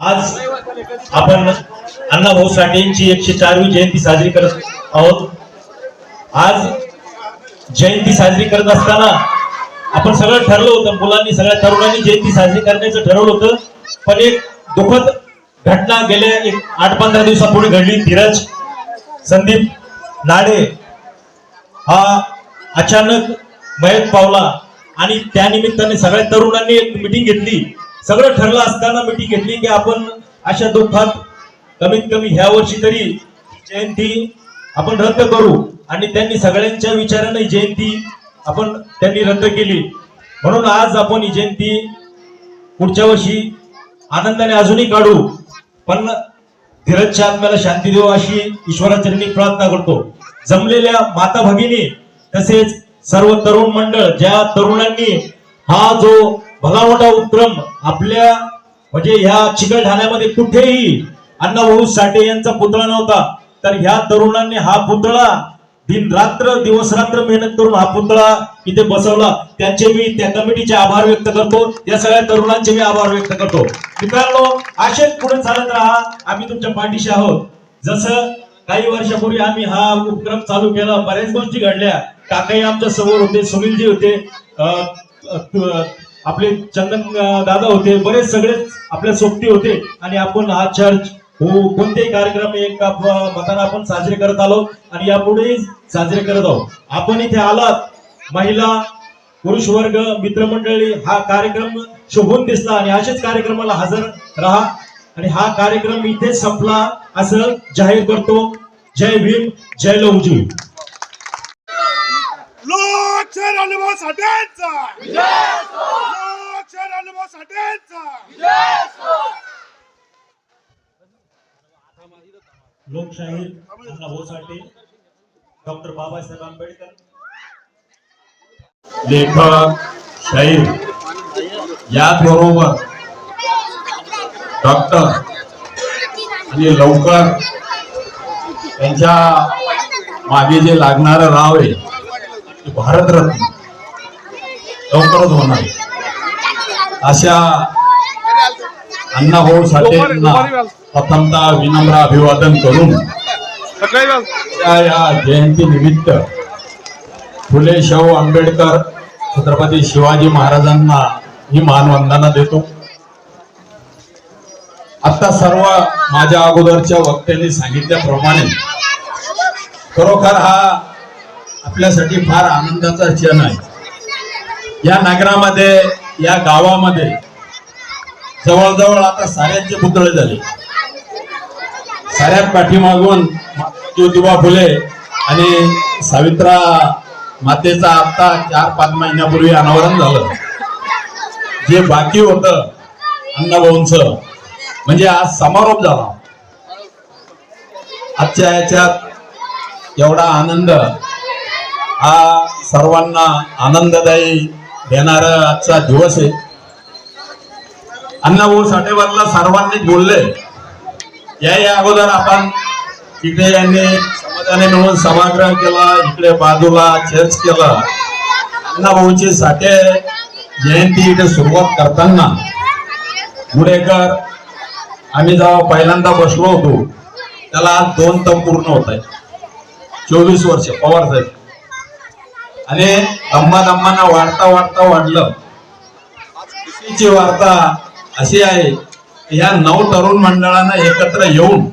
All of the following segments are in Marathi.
आज आपण अण्णाभाऊ साठेंची एकशे चारवी जयंती साजरी करत आहोत. आज जयंती साजरी करत असताना आपण सगळं ठरलं होतं मुलांनी सगळ्या तरुणांनी जयंती साजरी करण्याचं ठरवलं होतं. पण एक दुःखद घटना गेल्या एक आठ पंधरा दिवसापूर्वी घडली. धीरज संदीप नाडे हा अचानक मयत पावला आणि त्या निमित्ताने सगळ्या तरुणांनी एक मिटिंग घेतली. सगळं ठरलं असताना मिटिंग घेतली की आपण अशा दुःखात कमीत कमी ह्या वर्षी तरी जयंती आपण रद्द करू. आणि त्यांनी सगळ्यांच्या विचाराने जयंती आपण त्यांनी रद्द केली. म्हणून आज आपण ही जयंती पुढच्या वर्षी आनंदाने अजूनही काढू. पण धीरजच्या आत्म्याला शांती देऊ अशी ईश्वराचरणी प्रार्थना करतो. जमलेल्या माता भगिनी तसेच सर्व तरुण मंडळ ज्या तरुणांनी हा जो भला मोठा उपक्रम आपल्या म्हणजे ह्या चिकलठाण्यामध्ये कुठेही अण्णाभाऊ साठे यांचा पुतळा नव्हता तर ह्या तरुणांनी हा पुतळा दिन रात्र दिवस रात्र मेहनत करून हा पुतळा इथे बसवला. त्यांचे मी त्या कमिटीचे आभार व्यक्त करतो. या सगळ्या तरुणांचे मी आभार व्यक्त करतो. मित्रांनो असेच पुढे चालत राहा. आम्ही तुमच्या पाठीशी आहोत. जसं काही वर्षापूर्वी आम्ही हा उपक्रम चालू केला बऱ्याच गोष्टी घडल्या. काकाई आमच्यासमोर होते सुनीलजी होते आपले चंदन दादा होते बरेच सगळेच आपल्या सोबती होते आणि आपण हा चर्च हो कोणतेही कार्यक्रम एक मताना आपण साजरे करत आलो आणि यापुढेही साजरे करत आहोत. आपण इथे आलात महिला पुरुष वर्ग मित्रमंडळी हा कार्यक्रम शोभून दिसला आणि असेच कार्यक्रमाला हजर राहा आणि हा कार्यक्रम इथेच संपला असं जाहीर करतो. जय भीम जय लवजी लोकशाहीर अनुभव साठ्यांचा लोकशाहीर अनुभव साठ्यांचा लोकशाहीर अण्णाभाऊ साठे डॉक्टर बाबासाहेब आंबेडकर. लेखक शाहीर याचबरोबर डॉक्टर आणि लवकर त्यांच्या मागे जे लागणारं राव आहे भारतरत्न लवकरच होणार. अशा अण्णाभाऊ साठेंना प्रथमतः विनम्र अभिवादन करून या जयंती निमित्त फुले शाहू आंबेडकर छत्रपती शिवाजी महाराजांना ही मानवंदना देतो. आता सर्व माझ्या अगोदरच्या वक्त्यांनी सांगितल्याप्रमाणे खरोखर हा आपल्यासाठी फार आनंदाचा क्षण आहे. या नगरामध्ये या गावामध्ये जवळजवळ आता साऱ्यांचे पुतळे झाले. साऱ्यात पाठीमागून ज्योतिबा फुले आणि सावित्रा मातेचा आता चार पाच महिन्यापूर्वी अनावरण झालं. जे बाकी होत अण्णाभाऊंच म्हणजे आज समारोप झाला. आजच्या याच्यात एवढा आनंद हा सर्वांना आनंददायी देणारा आजचा दिवस आहे. अण्णाभाऊ साठेवरला सर्वांनी बोलले. या या अगोदर आपण तिथे यांनी समाजाने मिळून सभागृह केला इकडे बाजूला चर्च केला. अण्णाभाऊची साठे जयंती इथे सुरुवात करताना गुडेकर आम्ही जेव्हा पहिल्यांदा बसलो होतो त्याला आज दोन तम पूर्ण होत आहे चोवीस वर्ष पवार साहेब. आणि दम्मा दम्माना वाढता वाढता वाढलं. खुशीची वार्ता अशी आहे की ह्या नऊ तरुण मंडळांना एकत्र येऊन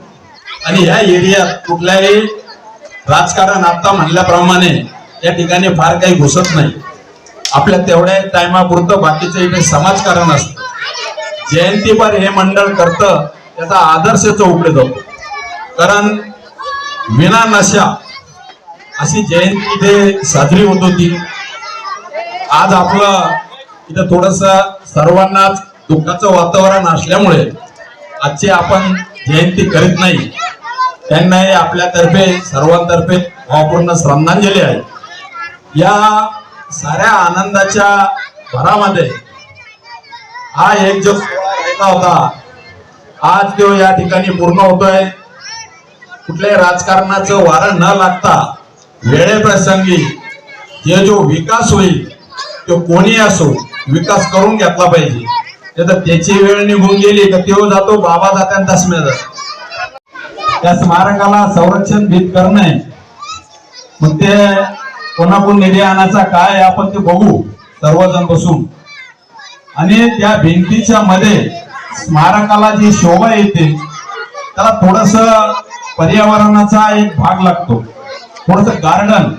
आणि ह्या एरियात कुठल्याही राजकारण आता म्हणल्याप्रमाणे या ठिकाणी फार काही घुसत नाही. आपल्या तेवढ्या टायमापुरतं बाकीचं इथे समाजकारण असतं. जयंतीपर हे मंडळ करतं त्याचा आदर्श चौकडे जातो कारण विना नशा अशी जयंती इथे साजरी होत होती. आज आपलं इथं थोडस सर्वांनाच दुःखाचं वातावरण असल्यामुळे आजची आपण जयंती करीत नाही. त्यांनाही आपल्यातर्फे सर्वांतर्फे भावपूर्ण श्रद्धांजली आहे. या साऱ्या आनंदाच्या भरामध्ये हा एक जो सोहळा होता आज तो या ठिकाणी पूर्ण होतोय. कुठल्याही राजकारणाचं वारं न लागता वेळेप्रसंगी जे जो विकास होईल तो कोणी असो विकास करून घेतला पाहिजे. ते तर त्याची वेळ निघून गेली तर तो जातो बाबा जात्या दसम्याचा त्या स्मारकाला संरक्षण भीत करणे मग ते कोणाकडून निधी आणायचा काय आपण ते बघू सर्वजण बसून. आणि त्या भिंतीच्या मध्ये स्मारकाला जी शोभा येते त्याला थोडस पर्यावरणाचा एक भाग लागतो. थोडस गार्डन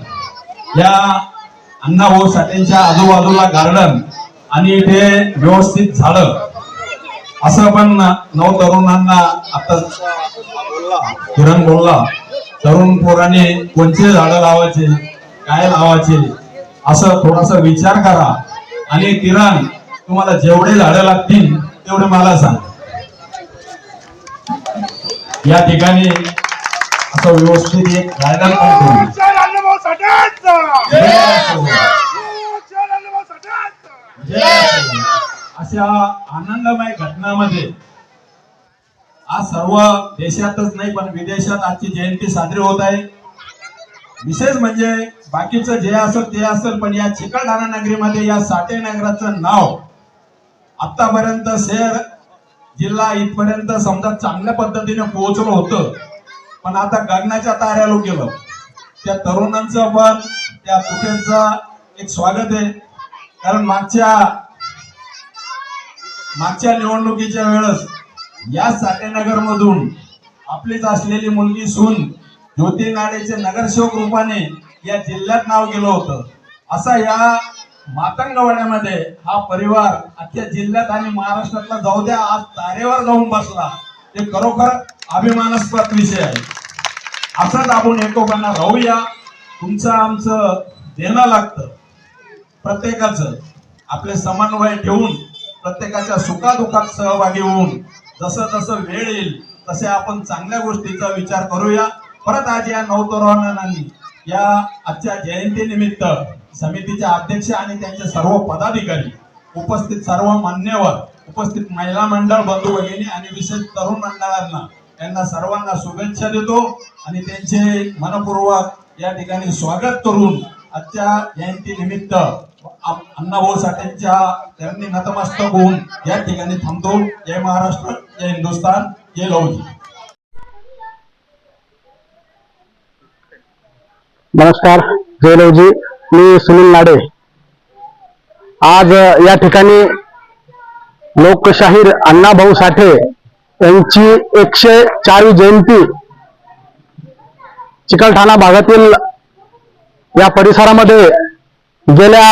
या अण्णाभाऊ साठेंच्या आजूबाजूला गार्डन आणि इथे व्यवस्थित झाडं. असं पण नव तरुणांना आता किरण बोलला. तरुण पोराने कोणते झाडं लावायचे? काय लावायचे? असं थोडासा विचार करा. आणि किरण तुम्हाला जेवढे झाडं लागतील तेवढे मला सांग. या ठिकाणी असं व्यवस्थित एक करू. अशा आनंदमय घटनामध्ये आज सर्व देशातच नाही पण विदेशात आजची जयंती साजरी होत आहे. विशेष म्हणजे बाकीचं जे असेल ते असेल पण या चिकलठाणा नगरीमध्ये या साठे नगराचं नाव आतापर्यंत शहर जिल्हा इथपर्यंत समजा चांगल्या पद्धतीने पोहोचलं होतं. पण आता गगनाच्या ताऱ्यालो गेलो. त्या तरुणांचं पण त्या तुट्यांचं एक स्वागत आहे. कारण मागच्या मागच्या निवडणुकीच्या वेळेस या साटेनगर मधून आपलीच असलेली मुलगी सून ज्योती नाडेचे नगरसेवक रूपाने या जिल्ह्यात नाव गेलं होतं. असा या मातंगवाड्यामध्ये हा परिवार अख्ख्या जिल्ह्यात आणि महाराष्ट्रातला जाऊ द्या आज तारेवर जाऊन बसला. ते खरोखर अभिमानास्पद विषय आहे. असंच आपण एकोपांना राहूया. तुमचं आमचं देणं लागतं. प्रत्येकाचं. आपले समन्वय ठेवून प्रत्येकाच्या सुखादुखात सहभागी होऊन जसं जसं वेळ येईल तसे आपण चांगल्या गोष्टीचा विचार करूया. परत आज या नवतरुणांनी या आजच्या जयंतीनिमित्त समितीचे अध्यक्ष आणि त्यांचे सर्व पदाधिकारी उपस्थित सर्व मान्यवर उपस्थित महिला मंडळ बंधू भगिनी आणि विशेष तरुण मंडळांना त्यांना सर्वांना शुभेच्छा देतो आणि त्यांचे मनपूर्वक या ठिकाणी स्वागत करून आजच्या जयंती निमित्त अण्णाभाऊ साठेंच्या त्यांनी नतमस्तक होऊन या ठिकाणी थांबतो. जय महाराष्ट्र जय हिंदुस्थान जय लवजी नमस्कार जयलवजी मी सुनील नाडे. आज या ठिकाणी लोकशाहीर अण्णाभाऊ साठे यांची एकशे चारवी जयंती चिकलठाणा भागातील या परिसरामध्ये गेल्या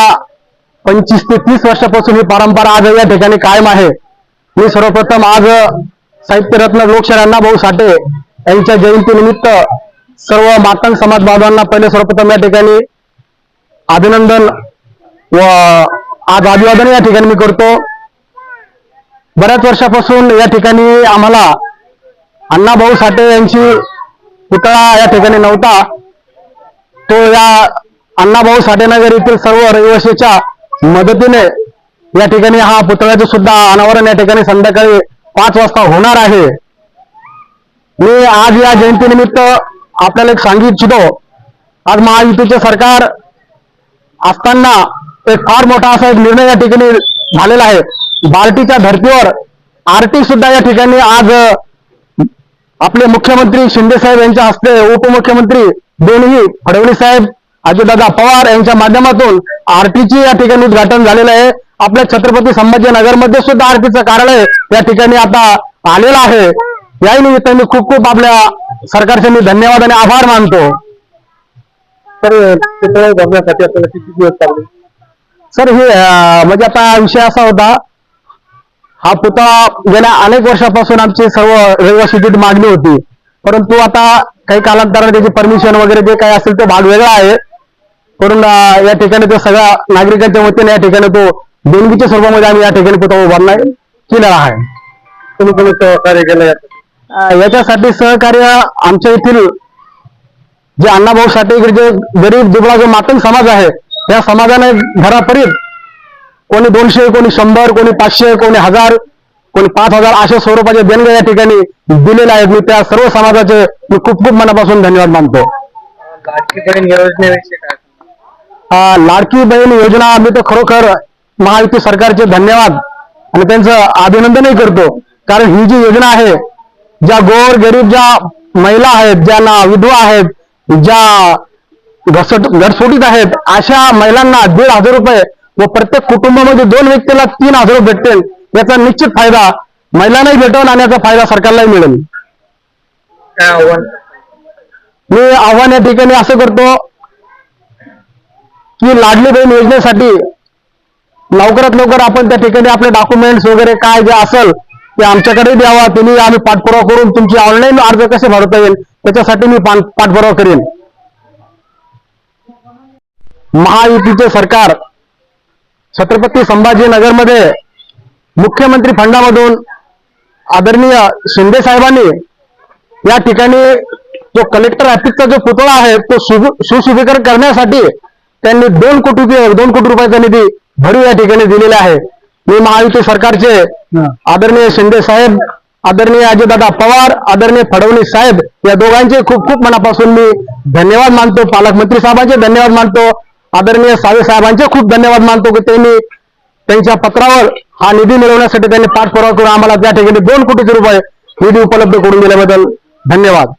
पंचवीस ते तीस वर्षापासून ही परंपरा आज या ठिकाणी कायम आहे. मी सर्वप्रथम आज साहित्यरत्न लोकशाहीर अण्णाभाऊ साठे यांच्या जयंतीनिमित्त सर्व मातंग समाज बांधवांना पहिले सर्वप्रथम या ठिकाणी अभिनंदन व आज अभिवादन या ठिकाणी मी करतो. बऱ्याच वर्षापासून या ठिकाणी आम्हाला अण्णाभाऊ साठे यांची पुतळा या ठिकाणी नव्हता. तो या अण्णाभाऊ साठेनगर येथील सर्व रहिवासीच्या मदतीने या ठिकाणी हा पुतळ्याचं सुद्धा अनावरण या ठिकाणी संध्याकाळी पाच वाजता होणार आहे. मी आज या जयंतीनिमित्त आपल्याला एक सांगू इच्छितो. आज महायुतीचे सरकार असताना एक फार मोठा असा एक निर्णय या ठिकाणी झालेला आहे. बार्टीच्या धर्तीवर आरटी सुद्धा या ठिकाणी आज आपले मुख्यमंत्री शिंदे साहेब यांच्या हस्ते उपमुख्यमंत्री दोन्ही फडणवीस साहेब अजितदादा पवार यांच्या माध्यमातून आरटीची या ठिकाणी उद्घाटन झालेलं आहे. आपल्या छत्रपती संभाजीनगरमध्ये सुद्धा आरटीचं कार्यालय या ठिकाणी आता आलेलं आहे. याही निमित्ताने खूप खूप आपल्या सरकारचे मी धन्यवाद आणि आभार मानतो. तर बघण्यासाठी आपल्याला किती दिवस लागले? सर हे म्हणजे आता विषय असा होता हा पुतळा गेल्या अनेक वर्षापासून आमची सर्व रहिवासी तिथे मागणी होती. परंतु आता काही कालांतराने त्याची परमिशन वगैरे जे काही असेल तो भाग वेगळा आहे. अं, या ठिकाणी तो सगळ्या नागरिकांच्या वतीने या ठिकाणी तो देणगीच्या स्वरूपामध्ये आम्ही या ठिकाणी पुतळा उभारला केलेला आहे. तुम्ही कोणी सहकार्य केलं? याच्यासाठी सहकार्य आमच्या येथील जे अण्णाभाऊ साठे जे गरीब दुबळा जो मातंग समाज आहे त्या समाजाने घरापर्यंत कोणी दोनशे कोणी शंभर कोणी पाचशे कोणी हजार कोणी पाच हजार अशा स्वरूपाचे देणगे या ठिकाणी दिलेले आहेत. मी त्या सर्व समाजाचे मी खूप खूप मनापासून धन्यवाद मानतो. लाडकी बहीण योजना आम्ही तर खरोखर महायुती सरकारचे धन्यवाद आणि त्यांचं अभिनंदनही करतो. कारण ही जी योजना आहे ज्या गोर गरीब ज्या महिला आहेत ज्यांना विधवा आहेत ज्या घसट घरसोटीत आहेत अशा महिलांना दीड हजार रुपये व प्रत्येक कुटुंबामध्ये दोन व्यक्तीला तीन हजार भेटतील. याचा निश्चित फायदा महिलांनाही भेटेल आणि याचा फायदा सरकारलाही मिळेल. काय आव्हान? मी आव्हान या ठिकाणी असं करतो की लाडली बहीण योजनेसाठी लवकरात लवकर आपण त्या ठिकाणी आपले डॉक्युमेंट्स वगैरे काय जे असेल ते आमच्याकडे द्यावा. तुम्ही आम्ही पाठपुरावा करून तुमची ऑनलाईन अर्ज कसे भरता येईल त्याच्यासाठी मी पाठ- पाठपुरावा करेन. महायुतीचे सरकार छत्रपती संभाजीनगरमध्ये मुख्यमंत्री फंडामधून आदरणीय शिंदे साहेबांनी या ठिकाणी जो कलेक्टर ऑफिसचा जो पुतळा आहे तो सुशु- सुशोभीकरण करण्यासाठी त्यांनी दोन कोटी दोन कोटी रुपयाचा निधी भरीव या ठिकाणी दिलेला आहे. मी महायुती सरकारचे आदरणीय शिंदे साहेब आदरणीय अजितदादा पवार आदरणीय फडणवीस साहेब या दोघांचे खूप खूप मनापासून मी धन्यवाद मानतो. पालकमंत्री साहेबांचे धन्यवाद मानतो. आदरणीय सावे साहेबांचे खूप धन्यवाद मानतो की त्यांनी त्यांच्या पत्रावर हा निधी मिळवण्यासाठी त्यांनी पाठपुरावा करून आम्हाला त्या ठिकाणी दोन कोटीचे रुपये निधी उपलब्ध करून दिल्याबद्दल धन्यवाद.